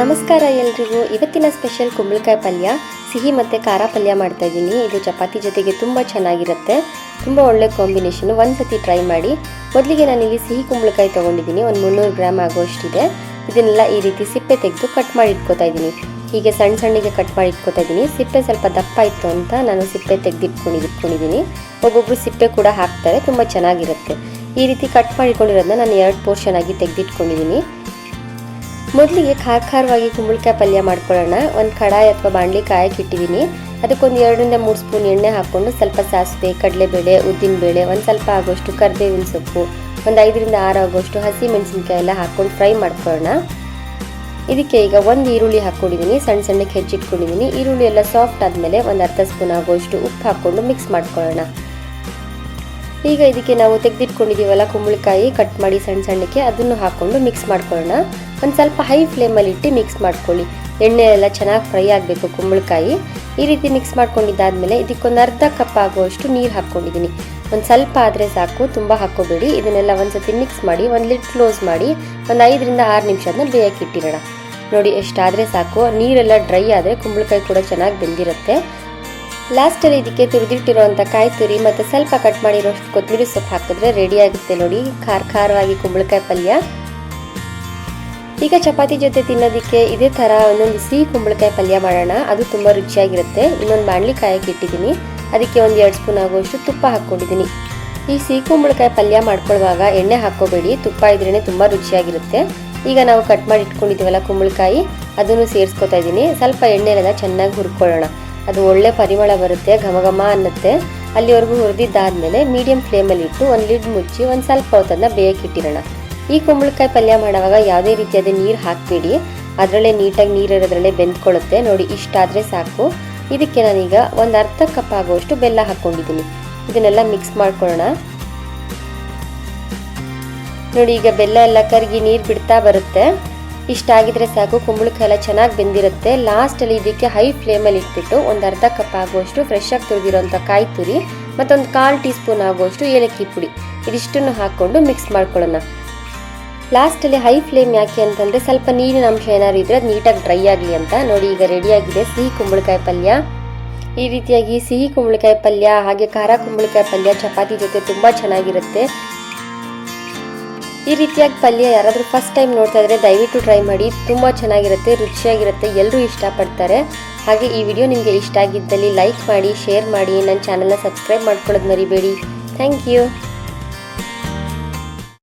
ನಮಸ್ಕಾರ ಎಲ್ರಿಗೂ. ಇವತ್ತಿನ ಸ್ಪೆಷಲ್ ಕುಂಬಳಕಾಯಿ ಪಲ್ಯ. ಸಿಹಿ ಮತ್ತು ಖಾರ ಪಲ್ಯ ಮಾಡ್ತಾ ಇದ್ದೀನಿ. ಇದು ಚಪಾತಿ ಜೊತೆಗೆ ತುಂಬ ಚೆನ್ನಾಗಿರುತ್ತೆ. ತುಂಬ ಒಳ್ಳೆ ಕಾಂಬಿನೇಷನ್. ಒಂದ್ಸತಿ ಟ್ರೈ ಮಾಡಿ. ಮೊದಲಿಗೆ ನಾನಿಲ್ಲಿ ಸಿಹಿ ಕುಂಬಳಕಾಯಿ ತೊಗೊಂಡಿದ್ದೀನಿ. ಒಂದು ಮುನ್ನೂರು ಗ್ರಾಮ್ ಆಗೋಷ್ಟಿದೆ. ಇದನ್ನೆಲ್ಲ ಈ ರೀತಿ ಸಿಪ್ಪೆ ತೆಗೆದು ಕಟ್ ಮಾಡಿ ಇಟ್ಕೋತಾ ಇದ್ದೀನಿ. ಹೀಗೆ ಸಣ್ಣ ಸಣ್ಣಗೆ ಕಟ್ ಮಾಡಿ ಇಟ್ಕೋತಾ ಇದ್ದೀನಿ. ಸಿಪ್ಪೆ ಸ್ವಲ್ಪ ದಪ್ಪ ಇತ್ತು ಅಂತ ನಾನು ಸಿಪ್ಪೆ ತೆಗೆದಿಟ್ಕೊಂಡು ಇಟ್ಕೊಂಡಿದ್ದೀನಿ. ಒಬ್ಬೊಬ್ಬರು ಸಿಪ್ಪೆ ಕೂಡ ಹಾಕ್ತಾರೆ. ತುಂಬ ಚೆನ್ನಾಗಿರುತ್ತೆ. ಈ ರೀತಿ ಕಟ್ ಮಾಡಿಕೊಂಡಿರೋದನ್ನ ನಾನು ಎರಡು ಪೋರ್ಷನ್ ಆಗಿ ತೆಗೆದಿಟ್ಕೊಂಡಿದ್ದೀನಿ. ಮೊದಲಿಗೆ ಖಾರ ಖಾರವಾಗಿ ಕುಂಬಳಕಾಯಿ ಪಲ್ಯ ಮಾಡ್ಕೊಳ್ಳೋಣ. ಒಂದು ಕಡಾಯಿ ಅಥವಾ ಬಾಣಲಿ ಕಾಯಕ್ಕೆ ಇಟ್ಟಿದ್ದೀನಿ ಅದಕ್ಕೊಂದು ಎರಡರಿಂದ ಮೂರು ಸ್ಪೂನ್ ಎಣ್ಣೆ ಹಾಕ್ಕೊಂಡು ಸ್ವಲ್ಪ ಸಾಸಿವೆ, ಕಡಲೆಬೇಳೆ, ಉದ್ದಿನಬೇಳೆ, ಒಂದು ಸ್ವಲ್ಪ ಆಗೋಷ್ಟು ಕರಿಬೇವಿನ ಸೊಪ್ಪು, ಒಂದು ಐದರಿಂದ ಆರು ಆಗೋಷ್ಟು ಹಸಿ ಮೆಣಸಿನ್ಕಾಯಿ ಎಲ್ಲ ಹಾಕ್ಕೊಂಡು ಫ್ರೈ ಮಾಡ್ಕೊಳ್ಳೋಣ. ಇದಕ್ಕೆ ಈಗ ಒಂದು ಈರುಳ್ಳಿ ಹಾಕ್ಕೊಂಡಿದ್ದೀನಿ. ಸಣ್ಣ ಸಣ್ಣಕ್ಕೆ ಹೆಚ್ಚಿಟ್ಕೊಂಡಿದ್ದೀನಿ. ಈರುಳ್ಳಿ ಎಲ್ಲ ಸಾಫ್ಟ್ ಆದಮೇಲೆ ಒಂದು ಅರ್ಧ ಸ್ಪೂನ್ ಆಗೋಷ್ಟು ಉಪ್ಪು ಹಾಕ್ಕೊಂಡು ಮಿಕ್ಸ್ ಮಾಡ್ಕೊಳ್ಳೋಣ. ಈಗ ಇದಕ್ಕೆ ನಾವು ತೆಗೆದಿಟ್ಕೊಂಡಿದ್ದೀವಲ್ಲ ಕುಂಬಳಕಾಯಿ ಕಟ್ ಮಾಡಿ ಸಣ್ಣ ಸಣ್ಣಕ್ಕೆ ಅದನ್ನು ಹಾಕ್ಕೊಂಡು ಮಿಕ್ಸ್ ಮಾಡ್ಕೊಳ್ಳೋಣ. ಒಂದು ಸ್ವಲ್ಪ ಹೈ ಫ್ಲೇಮಲ್ಲಿ ಇಟ್ಟು ಮಿಕ್ಸ್ ಮಾಡ್ಕೊಳ್ಳಿ. ಎಣ್ಣೆ ಎಲ್ಲ ಚೆನ್ನಾಗಿ ಫ್ರೈ ಆಗಬೇಕು ಕುಂಬಳಕಾಯಿ. ಈ ರೀತಿ ಮಿಕ್ಸ್ ಮಾಡ್ಕೊಂಡಿದ್ದಾದಮೇಲೆ ಇದಕ್ಕೊಂದು ಅರ್ಧ ಕಪ್ ಆಗುವಷ್ಟು ನೀರು ಹಾಕ್ಕೊಂಡಿದ್ದೀನಿ. ಒಂದು ಸ್ವಲ್ಪ ಆದರೆ ಸಾಕು, ತುಂಬ ಹಾಕ್ಕೋಬೇಡಿ. ಇದನ್ನೆಲ್ಲ ಒಂದು ಸತಿ ಮಿಕ್ಸ್ ಮಾಡಿ, ಒಂದು ಲಿಡ್ ಕ್ಲೋಸ್ ಮಾಡಿ, ಒಂದು ಐದರಿಂದ ಆರು ನಿಮಿಷ ಅದನ್ನ ಬೇಯಕ್ಕೆ ಇಟ್ಟಿರೋಣ. ನೋಡಿ ಎಷ್ಟಾದರೆ ಸಾಕು, ನೀರೆಲ್ಲ ಡ್ರೈ ಆದರೆ ಕುಂಬಳಕಾಯಿ ಕೂಡ ಚೆನ್ನಾಗಿ ಬೆಂದಿರುತ್ತೆ. ಲಾಸ್ಟಲ್ಲಿ ಇದಕ್ಕೆ ತುರಿದಿಟ್ಟಿರುವಂಥ ಕಾಯಿ ತುರಿ ಮತ್ತು ಸ್ವಲ್ಪ ಕಟ್ ಮಾಡಿರೋಷ್ಟು ಕೊತ್ತಂಬರಿ ಸೊಪ್ಪು ಹಾಕಿದ್ರೆ ರೆಡಿ ಆಗುತ್ತೆ ನೋಡಿ. ಖಾರ ಖಾರವಾಗಿ ಕುಂಬಳಕಾಯಿ ಪಲ್ಯ. ಈಗ ಚಪಾತಿ ಜೊತೆ ತಿನ್ನೋದಕ್ಕೆ ಇದೇ ಥರ ಒಂದೊಂದು ಸಿಹಿ ಕುಂಬಳಕಾಯಿ ಪಲ್ಯ ಮಾಡೋಣ. ಅದು ತುಂಬ ರುಚಿಯಾಗಿರುತ್ತೆ. ಇನ್ನೊಂದು ಬಾಣಲಿ ಕಾಯಕ್ಕೆ ಇಟ್ಟಿದ್ದೀನಿ. ಅದಕ್ಕೆ ಒಂದು ಎರಡು ಸ್ಪೂನ್ ಆಗುವಷ್ಟು ತುಪ್ಪ ಹಾಕ್ಕೊಂಡಿದ್ದೀನಿ. ಈ ಸಿಹಿ ಕುಂಬಳಕಾಯಿ ಪಲ್ಯ ಮಾಡ್ಕೊಳ್ಳುವಾಗ ಎಣ್ಣೆ ಹಾಕ್ಕೋಬೇಡಿ. ತುಪ್ಪ ಇದ್ರೇ ತುಂಬ ರುಚಿಯಾಗಿರುತ್ತೆ. ಈಗ ನಾವು ಕಟ್ ಮಾಡಿ ಇಟ್ಕೊಂಡಿದ್ದೀವಲ್ಲ ಕುಂಬಳಕಾಯಿ, ಅದನ್ನು ಸೇರಿಸ್ಕೊತಾ ಇದ್ದೀನಿ. ಸ್ವಲ್ಪ ಎಣ್ಣೆನೆಲ್ಲ ಚೆನ್ನಾಗಿ ಹುರ್ಕೊಳ್ಳೋಣ. ಅದು ಒಳ್ಳೆ ಪರಿಮಳ ಬರುತ್ತೆ ಘಮ ಘಮ ಅನ್ನತ್ತೆ. ಅಲ್ಲಿವರೆಗೂ ಹುರಿದಿದ್ದಾದ್ಮೇಲೆ ಮೀಡಿಯಂ ಫ್ಲೇಮಲ್ಲಿ ಇಟ್ಟು ಒಂದು ಲಿಡ್ ಮುಚ್ಚಿ ಒಂದು ಸ್ವಲ್ಪ ಹೊತ್ತನ್ನು ಬೇಯಕ್ಕಿಟ್ಟಿರೋಣ ಈ ಕುಂಬಳಕಾಯಿ ಪಲ್ಯ ಮಾಡುವಾಗ ಯಾವುದೇ ರೀತಿಯಾದ ನೀರು ಹಾಕಬೇಡಿ. ಅದರಲ್ಲೇ ನೀಟಾಗಿ ನೀರಿರೋದ್ರಲ್ಲೇ ಬೆಂದ್ಕೊಳ್ಳುತ್ತೆ. ನೋಡಿ, ಇಷ್ಟಾದರೆ ಸಾಕು. ಇದಕ್ಕೆ ನಾನೀಗ ಒಂದು ಅರ್ಧ ಕಪ್ ಆಗುವಷ್ಟು ಬೆಲ್ಲ ಹಾಕ್ಕೊಂಡಿದ್ದೀನಿ. ಇದನ್ನೆಲ್ಲ ಮಿಕ್ಸ್ ಮಾಡ್ಕೊಳ್ಳೋಣ. ನೋಡಿ, ಈಗ ಬೆಲ್ಲ ಎಲ್ಲ ಕರಗಿ ನೀರು ಬಿಡ್ತಾ ಬರುತ್ತೆ. ಇಷ್ಟಾಗಿದ್ರೆ ಸಾಕು ಕುಂಬಳಕಾಯಿ ಎಲ್ಲ ಚೆನ್ನಾಗಿ ಬೆಂದಿರುತ್ತೆ. ಲಾಸ್ಟಲ್ಲಿ ಇದಕ್ಕೆ ಹೈ ಫ್ಲೇಮಲ್ಲಿ ಇಟ್ಬಿಟ್ಟು ಒಂದು ಅರ್ಧ ಕಪ್ ಆಗುವಷ್ಟು ಫ್ರೆಶ್ ಆಗಿ ತುರಿದಿರೋಂಥ ಕಾಯಿ ತುರಿ, ಮತ್ತೊಂದು ಕಾಲು ಟೀ ಸ್ಪೂನ್ ಆಗುವಷ್ಟು ಏಲಕ್ಕಿ ಪುಡಿ. ಇದಿಷ್ಟನ್ನು ಹಾಕ್ಕೊಂಡು ಮಿಕ್ಸ್ ಮಾಡ್ಕೊಳ್ಳೋಣ. ಲಾಸ್ಟಲ್ಲಿ ಹೈ ಫ್ಲೇಮ್ ಯಾಕೆ ಅಂತಂದರೆ ಸ್ವಲ್ಪ ನೀರಿನ ಅಂಶ ಏನಾದ್ರು ಇದ್ರೆ ಅದು ನೀಟಾಗಿ ಡ್ರೈ ಆಗಲಿ ಅಂತ. ನೋಡಿ, ಈಗ ರೆಡಿಯಾಗಿದೆ ಸಿಹಿ ಕುಂಬಳಕಾಯಿ ಪಲ್ಯ. ಈ ರೀತಿಯಾಗಿ ಸಿಹಿ ಕುಂಬಳಕಾಯಿ ಪಲ್ಯ, ಹಾಗೆ ಖಾರ ಕುಂಬಳಕಾಯಿ ಪಲ್ಯ, ಚಪಾತಿ ಜೊತೆ ತುಂಬ ಚೆನ್ನಾಗಿರುತ್ತೆ. ಈ ರೀತಿಯಾಗಿ ಪಲ್ಯ ಯಾರಾದರೂ ಫಸ್ಟ್ ಟೈಮ್ ನೋಡ್ತಾ ಇದ್ರೆ ದಯವಿಟ್ಟು ಟ್ರೈ ಮಾಡಿ. ತುಂಬ ಚೆನ್ನಾಗಿರುತ್ತೆ, ರುಚಿಯಾಗಿರುತ್ತೆ ಎಲ್ಲರೂ ಇಷ್ಟಪಡ್ತಾರೆ. ಹಾಗೆ ಈ ವಿಡಿಯೋ ನಿಮಗೆ ಇಷ್ಟ ಆಗಿದ್ದಲ್ಲಿ ಲೈಕ್ ಮಾಡಿ ಶೇರ್ ಮಾಡಿ ನನ್ನ ಚಾನಲ್ನ ಸಬ್ಸ್ಕ್ರೈಬ್ ಮಾಡ್ಕೊಳ್ಳೋದು ಮರಿಬೇಡಿ. Thank you